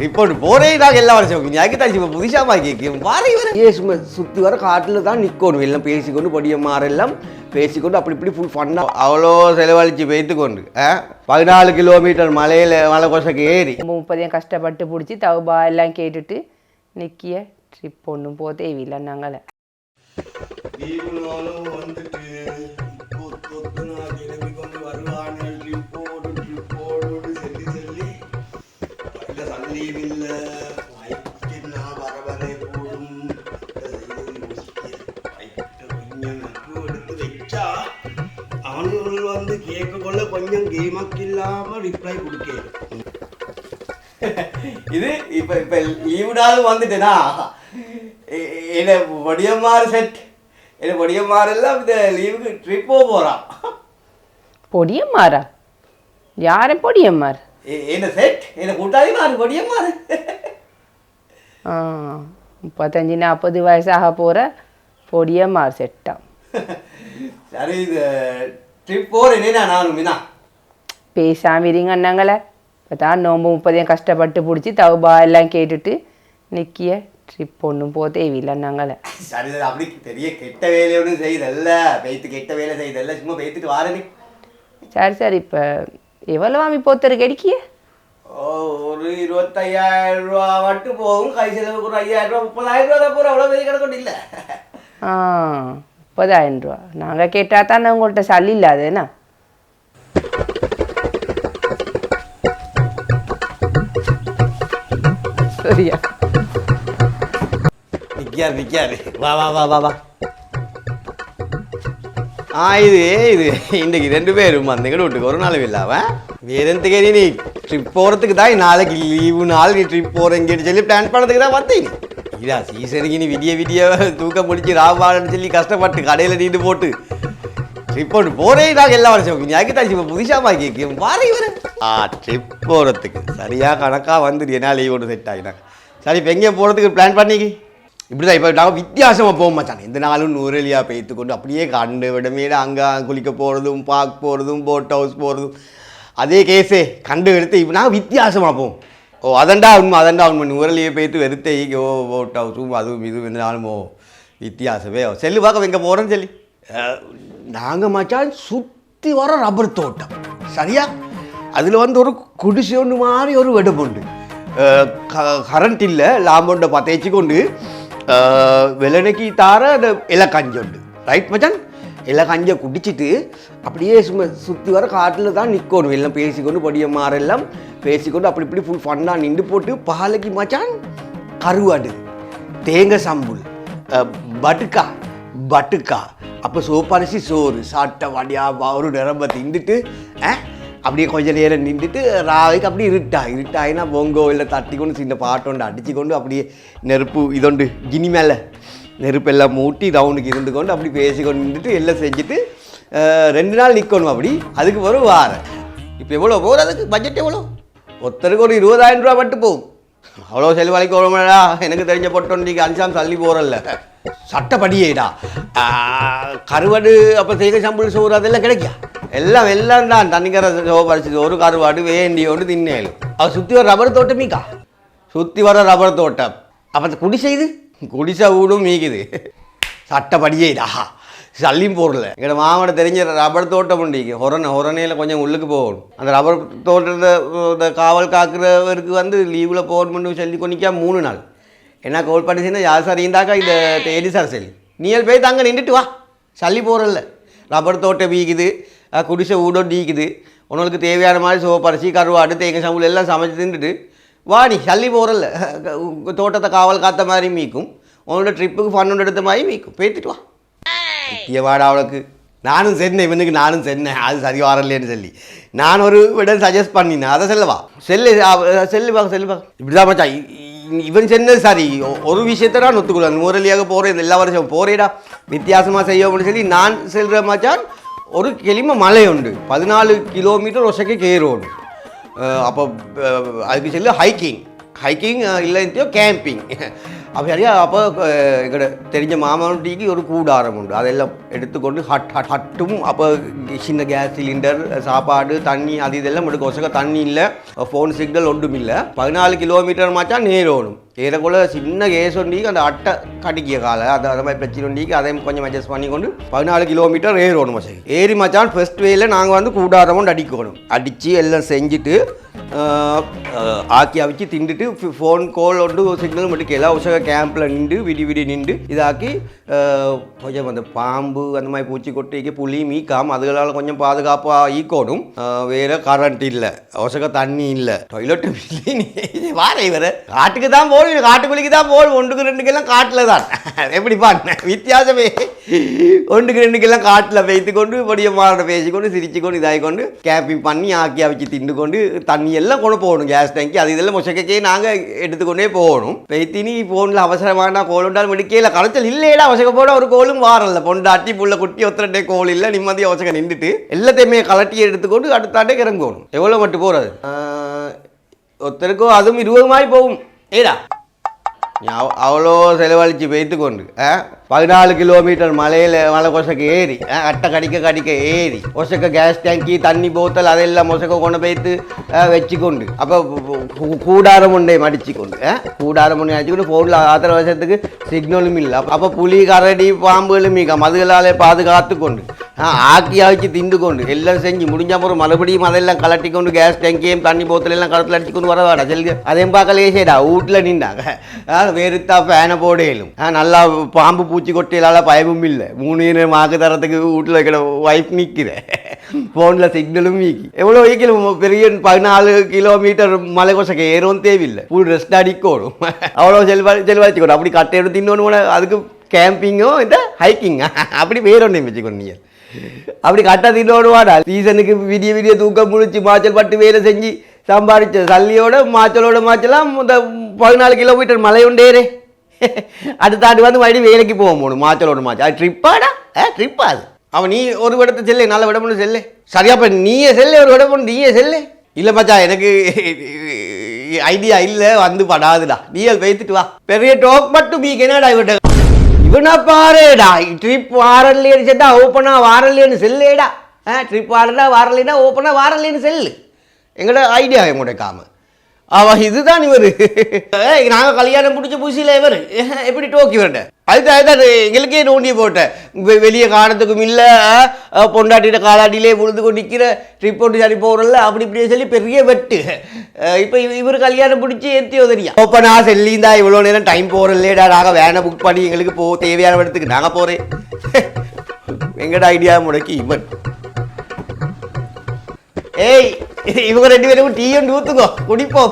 இப்போ போறே நாங்கள் எல்லா வருஷம் தான் இப்போ புதுசாக கேட்கும் வார. இவரை ஏ சும்மா சுற்றி வர காட்டில் தான் நிற்கணும் எல்லாம் பேசிக்கொண்டு படிய மாறெல்லாம் பேசிக்கொண்டு அப்படி இப்படி ஃபுல் ஃபன்னாக அவ்வளோ செலவழித்து வைத்துக்கொண்டு ஆ? பதினாலு கிலோமீட்டர் மலையில் மலை கொசக்கு ஏறி. முப்பதையும் கஷ்டப்பட்டு பிடிச்சி தவுபா எல்லாம் கேட்டுட்டு நிற்கிய ட்ரிப் ஒன்றும் போ தேவையில்லை நாங்களே வந்துட்டு இல்லை எடுத்து வச்சா அவனுள் வந்து கேட்க கொள்ள கொஞ்சம் கேமக்கு இல்லாமல் ரிப்ளை கொடுக்கேன் இது இப்போ இப்போ லீவு நாள் வந்துட்டேனா? என்ன வடியம்மாறு செட் என்ன வடியம்மாறு எல்லாம் இந்த லீவுக்கு ட்ரிப்போ போகிறான் பொடியம்மாரா? யாரை பொடியம்மார்? என்ன செட் என்ன கூட்டாளி மாறு வடியம்மாறு ஆ முப்பத்தஞ்சு நாற்பது வயசாக போகிற பொடியம்மார் செட்டாம் சரி இது ட்ரிப் போகிறேனே நானும் மீனா பேசாம இருங்க அண்ணங்களே. இப்போ தான் நோம்பு முப்பதையும் கஷ்டப்பட்டு பிடிச்சி தவுபா எல்லாம் கேட்டுட்டு நிற்கிய ட்ரிப் ஒன்றும் போ தேவையில்லை நாங்களே சரி சரி அப்படி பெரிய கெட்ட வேலை ஒன்றும் செய்தல்ல பெய்த்து கெட்ட வேலை செய்தல்ல சும்மா பெய்த்துட்டு வாரனே. சரி சரி இப்போ எவ்வளோ வாமி போத்தருக்கு அடிக்கிய ஓ ஒரு இருபத்தையாயிரம் ரூபா மட்டும் போகும். கை செலவுக்கு ஒரு ஐயாயிரம் ரூபா முப்பதாயிரம் ரூபா தான் போகிற அவ்வளோ பெரிய கிடக்கணும் இல்லை. ஆ முப்பதாயிரம் ரூபா. நாங்கள் கேட்டால் தானே உங்கள்கிட்ட சல்லி இல்லாதேண்ணா சரியா? நிக்காரு நிக்காரு வா வா வா வா வா. ஆ இது இது. இன்னைக்கு ரெண்டு பேரும் அந்த கூட வீட்டுக்கு ஒரு நாள் இல்லாம வேற எந்தக்கு நீ? ட்ரிப் போகிறதுக்கு தான் நாளைக்கு லீவு நாள் நீ ட்ரிப் போகிறேங்கன்னு சொல்லி பிளான் பண்ணதுக்கு தான் வந்தீங்க இதா சீசனுக்கு நீ விடிய விடிய தூக்கம் முடிச்சு ராவான்னு சொல்லி கஷ்டப்பட்டு கடையில் நீண்டு போட்டு. ட்ரிப் போட்டு போறே நாங்கள் எல்லா வருஷம் ஞாயிற்று தான் இப்போ புதுசாக கேட்கும் வாரி இவரு ஆ ட்ரிப் போகிறதுக்கு சரியாக கணக்காக வந்துடு என்ன லீவ் ஒன்று செட் ஆகினாங்க சரி இப்போ எங்கே போகிறதுக்கு பிளான் பண்ணிக்கி. இப்படி தான் இப்போ நாங்கள் வித்தியாசமாக போக மாட்டாங்க எந்த நாளும் நூறலியாக பெய்த்து கொண்டு அப்படியே கண்டு விடமேல அங்கே குளிக்க போகிறதும் பார்க் போகிறதும் போட் ஹவுஸ் போகிறதும் அதே கேஸே கண்டு எடுத்து இப்போ நாங்கள் வித்தியாசமாக போவோம் ஓ அதண்டா உண்மை அதண்டா உண்மை. நூறலியை பெய்த்து வெறுத்தே ஓ போட் ஹவுஸும் அதுவும் இதுவும் எந்த நாளும் ஓ வித்தியாசமே. செல்லு பார்க்க எங்கே போகிறோன்னு சொல்லி. நாங்கள் மச்சான் சுற்றி வர ரப்பர் தோட்டம். சரியா? அதில் வந்து ஒரு குடிசை ஒன்று மாதிரி ஒரு வெடுப்பு உண்டு. கரண்ட் இல்லை லாம்பொண்டை பத்தேச்சு கொண்டு வெள்ளனைக்கு தார அந்த இலக்கஞ்சி உண்டு ரைட் மச்சான் இலக்கஞ்சை குடிச்சிட்டு அப்படியே சும்மா சுற்றி வர காட்டில் தான் நிற்கணும் எல்லாம் பேசிக்கொண்டு படிய மாறெல்லாம் பேசிக்கொண்டு அப்படி இப்படி ஃபுல் ஃபன்னாக நின்று போட்டு பாலைக்கு மச்சான் கருவாடு தேங்காய் சம்புல் பட்டுக்கா பட்டுக்கா அப்போ சோப்பரிசி சோறு சாட்டை வடியா ஒரு நிரம்ப திண்டுட்டு ஆ அப்படியே கொஞ்ச நேரம் நின்றுட்டு ராவைக்கு அப்படியே இருட்டா இருட்டாயினா பொங்கோ இல்லை தட்டி கொண்டு சின்ன பாட்டோண்டு அடித்து கொண்டு அப்படியே நெருப்பு இதொண்டு கினி மேலே நெருப்பெல்லாம் மூட்டி ரவுண்டுக்கு இருந்து கொண்டு அப்படி பேசி கொண்டு நின்றுட்டு எல்லாம் செஞ்சுட்டு ரெண்டு நாள் நிற்கணும் அப்படி. அதுக்கு பிறகு வாரேன் இப்போ எவ்வளோ போகிற அதுக்கு? பட்ஜெட் எவ்வளோ? ஒருத்தருக்கு ஒரு இருபதாயிரம் ரூபா மட்டும் போகும். அவ்வளோ செலவழிக்க வரமாடா எனக்கு தெரிஞ்ச பொட்டொண்டிக்கு அஞ்சாம் தள்ளி போகிறல்ல சட்டப்படியேடா. கருவாடு அப்போ தேங்க சம்பளம் சோறு அதெல்லாம் கிடைக்கா எல்லாம் எல்லாம் தான். தண்ணிக்கரை சோறு பறிச்சது ஒரு கருவாடு வேண்டி ஒன்று தின்னேலும் அவள் சுற்றி வர ரப்பர் தோட்டம் மீக்கா? சுற்றி வர ரப்பர் தோட்டம். அப்போ குடிசை இது? குடிசை வீடும் மீக்குது. சட்டப்படியேடா சல்லியும் போடல எங்களோட மாவட்ட தெரிஞ்ச ரப்பர் தோட்டம் உண்டிக்கு ஹொரனை ஹொரனையில் கொஞ்சம் உள்ளுக்கு போகணும். அந்த ரப்பர் தோட்டத்தை காவல் காக்கிறவருக்கு வந்து லீவில் போகணும்னு சொல்லி கொண்டிக்கா மூணு நாள். என்ன கோல் பண்ணிச்சுன்னா யார் சார் இருந்தாக்கா இந்த தேடி சார் சொல்லி. நீயல் போய் தாங்க நின்றுட்டு வா. சல்லி போகிறல்ல ரப்பர் தோட்டம் வீக்குது குடிசை ஊடோம் டீக்குது உனக்கு தேவையான மாதிரி சோப்பரிசி கருவாடு தேங்காய் சம்பளம் எல்லாம் சமைச்சு தின்றுட்டு வாடி சல்லி போகிறல்ல தோட்டத்தை காவல் காத்த மாதிரி மீக்கும் உன்னோட ட்ரிப்புக்கு ஃபன் எடுத்த மாதிரி மீக்கும் பேத்துட்டு வா வாடா அவளுக்கு நானும் சென்னேன் இவனுக்கு நானும் சென்னேன் அது சரி வரலன்னு சொல்லி நான் ஒரு விட சஜஸ்ட் பண்ணினேன் அதை செல்லவா செல்லு செல்லு பார்க்க செல்லு பார்க்க இப்படிதான் மச்சான் இவன் சென்னது சரி ஒரு விஷயத்தை நான் ஒத்துக்கொள்ள முரளியாக போகிறேன் எல்லா வருஷம் போறேடா வித்தியாசமாக செய்ய அப்படின்னு சொல்லி நான் செல்கிற மச்சான் ஒரு கிளிம மலை உண்டு பதினாலு கிலோமீட்டர் ஒசைக்கு கேரோடு அப்போ அஹ், அதுக்கு ஹைக்கிங் ஹைக்கிங் இல்லைன்ட்டியோ கேம்பிங் அப்போ சரியா அப்போ எங்கட தெரிஞ்ச மாமனுட்டிக்கு ஒரு கூடாரம் உண்டு அதெல்லாம் எடுத்துக்கொண்டு ஹட் ஹட் ஹட்டும் அப்போ சின்ன கேஸ் சிலிண்டர் சாப்பாடு தண்ணி அது இதெல்லாம் எடுக்க ஒசக்க தண்ணி இல்லை ஃபோன் சிக்னல் ஒன்றும் இல்லை பதினாலு கிலோமீட்டர் மாச்சா நேரோணும் ஏறக்குள்ள சின்ன கேஸ் ஒண்டிக்கு அந்த அட்டை கடிக்கிய காலை அது அது மாதிரி பிரச்சனை ஒண்டிக்கு அதையும் கொஞ்சம் அட்ஜஸ்ட் பண்ணி கொண்டு பதினாலு கிலோமீட்டர் ஏறணும் மசை ஏறி மச்சான் ஃபர்ஸ்ட் வேல நாங்கள் வந்து கூடாரமும் அடிக்கணும் அடித்து எல்லாம் செஞ்சுட்டு ஆக்கி அவிச்சு திண்டுட்டு ஃபோன் கால் ஒன்று சிக்னல் மட்டும் எல்லா உசக கேம்பில் நின்று விடி விடி நின்று இதாக்கி கொஞ்சம் அந்த பாம்பு அந்த மாதிரி பூச்சி கொட்டிக்கு புளி மீக்காம் அதுகளால் கொஞ்சம் பாதுகாப்பாக ஈக்கோடும் வேறு கரண்ட் இல்லை உசக தண்ணி இல்லை டொய்லெட்டு இல்லை வார இவர் காட்டுக்கு தான் போல் காட்டுக்குழிக்கு தான் போல் ஒன்றுக்கு ரெண்டுக்கெல்லாம் காட்டில் தான். எப்படி பாருங்க வித்தியாசமே. ஒன்றுக்கு ரெண்டுக்கெல்லாம் காட்டில் வைத்து கொண்டு பொடியம்மாவோட பேசிக்கொண்டு சிரிச்சுக்கொண்டு இதாகி கொண்டு கேப்பி பண்ணி ஆக்கி அவிச்சு திண்டு கொண்டு தண்ணி எல்லாம் கொண்டு போகணும் கேஸ் டேங்கி அது இதெல்லாம் மொசக்கைக்கே நாங்கள் எடுத்துக்கொண்டே போகணும். வைத்தினி ஃபோனில் அவசரமான கோல் உண்டால் மெடிக்கையில் கலைச்சல் இல்லையடா அவசர போட ஒரு கோலும் வாரல பொண்டாட்டி புள்ள குட்டி ஒத்தரட்டே கோல் இல்லை நிம்மதி அவசரம் நின்றுட்டு எல்லாத்தையுமே கலட்டி எடுத்துக்கொண்டு அடுத்தாண்டே இறங்கணும் எவ்வளோ மட்டும் போகிறது ஒருத்தருக்கும் அதுவும் இருபது மாதிரி போகும். ஏடா நீ அவ- அவ்வளோ செலவழித்து வைத்து கொண்டு ஆ? பதினாலு கிலோமீட்டர் மலையில் மலை கொசக்கு ஏறி ஆ, அட்டை கடிக்க கடிக்க ஏறி ஒசக்க கேஸ் டேங்கி தண்ணி போத்தல் அதெல்லாம் மொசக்க கொண்டு போய்த்து வச்சுக்கொண்டு அப்போ கூடாரம் உண்டை மடிச்சு கொண்டு ஆ? கூடாரம் உண்டை அடிச்சுக்கொண்டு ஃபோனில் ஆத்திர வருஷத்துக்கு சிக்னலும் இல்லை அப்போ புலி கரடி பாம்புகளும் மிக மதுகளாலே பாதுகாத்து கொண்டு ஆக்கி ஆக்கி திண்டு கொண்டு எல்லாம் செஞ்சு முடிஞ்ச அப்புறம் மறுபடியும் அதெல்லாம் கலட்டி கொண்டு கேஸ் டேங்கியும் தண்ணி போத்தல் எல்லாம் கலத்தில் அடிச்சு கொண்டு வரவாடா செல்க அதையும் பார்க்கலையே சரிடா வீட்டில் நின்றாங்க வெறுத்தா ஃபேனை போடையிலும் நல்லா பாம்பு பூச்சி கொட்டையிலால பயமும் இல்லை மூணு நேரம் மாக்கு தரத்துக்கு வீட்டில் இருக்கிற ஒய்ஃப் நிற்கிறேன் ஃபோனில் சிக்னலும் வீக்கி எவ்வளோ வெஹிக்கிள் பெரிய பதினாலு கிலோமீட்டர் மலை கொசக்க ஏறும் தேவையில்லை ஃபுல் ரெஸ்ட் அடிக்கணும் அவ்வளோ செல்வா செல்வாச்சிக்கணும் அப்படி கட்டை எடுத்து இன்னொன்று அதுக்கு கேம்பிங்கோ இந்த ஹைக்கிங்கா அப்படி வேற ஒன்றையும் வச்சுக்கணும் நீங்கள் அப்படி கட்ட தின்னோடுவாடா சீசனுக்கு விடிய விடிய தூக்கம் முழிச்சு மாச்சல் பட்டு வேலை செஞ்சு சம்பாதிச்ச சல்லியோட மாச்சலோட மாச்சலாம் இந்த பதினாலு கிலோமீட்டர் மலை உண்டேரே அடுத்த ஆண்டு வந்து மறுபடியும் வேலைக்கு போக போகணும் மாச்சலோட மாச்சல் அது ட்ரிப்பாடா ஆ ட்ரிப்பா அது. அவன் நீ ஒரு விடத்தை செல்லு நல்ல விட பண்ணு செல்லு. சரியா இப்போ நீயே செல்லு ஒரு விட பண்ணு நீயே செல்லு. இல்லை மச்சா எனக்கு ஐடியா இல்லை வந்து படாதுடா. நீயல் வைத்துட்டு வா. பெரிய டோக் மட்டும் நீ என்னடா இவட்ட இவனை பாருடா. ட்ரிப் வாரல்லேன்னு சேர்த்தா ஓப்பனாக வாரல்லேன்னு செல்லேடா. ஆ ட்ரிப் வாரடா வாரலைனா ஓப்பனாக வாரல்லேன்னு செல்லு. எங்களோட ஐடியா எங்களுடைய காம. அவ இதுதான் இவர். நாங்கள் கல்யாணம் பிடிச்ச புதுசில் இவர். எப்படி டோக்கி வரட்ட அதுதான் அதுதான். எங்களுக்கே நோண்டி போட்டேன் வெளியே காணத்துக்கும் இல்லை பொண்டாட்டிட்ட காலாட்டிலே விழுந்து கொண்டு நிற்கிற ட்ரிப் போட்டு சரி போகிறல்ல அப்படி இப்படியே சொல்லி பெரிய வெட்டு. இப்போ இவர் கல்யாணம் பிடிச்சி எத்தியோ தெரியா? இப்போ நான் செல்லிந்தா இவ்வளோ நேரம் டைம் போகிறல்லேடா நாங்கள் வேனை புக் பண்ணி எங்களுக்கு போ தேவையான இடத்துக்கு நாங்கள் போகிறேன் எங்கட ஐடியா முடக்கி இவன்? ஏய் ഇവ രണ്ടുപേരും ടീ ഒന്ന് ഊത്തുക്കോ കുടിപ്പോ